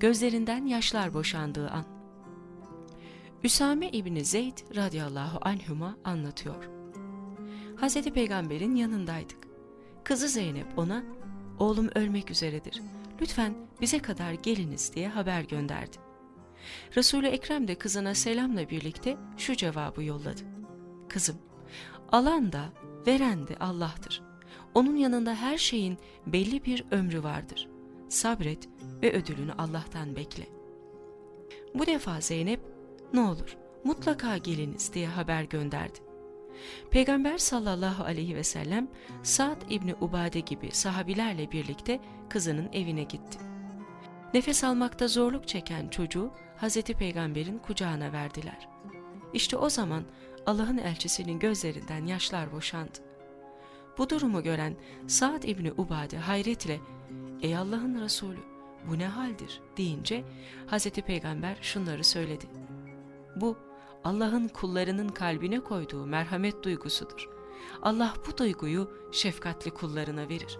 gözlerinden yaşlar boşandığı an. Üsame İbni Zeyd radıyallahu anhuma anlatıyor. Hazreti Peygamber'in yanındaydık. Kızı Zeynep ona, oğlum ölmek üzeredir. Lütfen bize kadar geliniz diye haber gönderdi. Resul-i Ekrem de kızına selamla birlikte şu cevabı yolladı. Kızım, alan da veren de Allah'tır. Onun yanında her şeyin belli bir ömrü vardır. Sabret ve ödülünü Allah'tan bekle. Bu defa Zeynep, ne olur mutlaka geliniz diye haber gönderdi. Peygamber sallallahu aleyhi ve sellem Sa'd İbni Ubade gibi sahabilerle birlikte kızının evine gitti. Nefes almakta zorluk çeken çocuğu Hazreti Peygamber'in kucağına verdiler. İşte o zaman Allah'ın elçisinin gözlerinden yaşlar boşandı. Bu durumu gören Sa'd İbni Ubade hayretle "Ey Allah'ın Resulü bu ne haldir?" deyince Hazreti Peygamber şunları söyledi. Bu Allah'ın kullarının kalbine koyduğu merhamet duygusudur. Allah bu duyguyu şefkatli kullarına verir.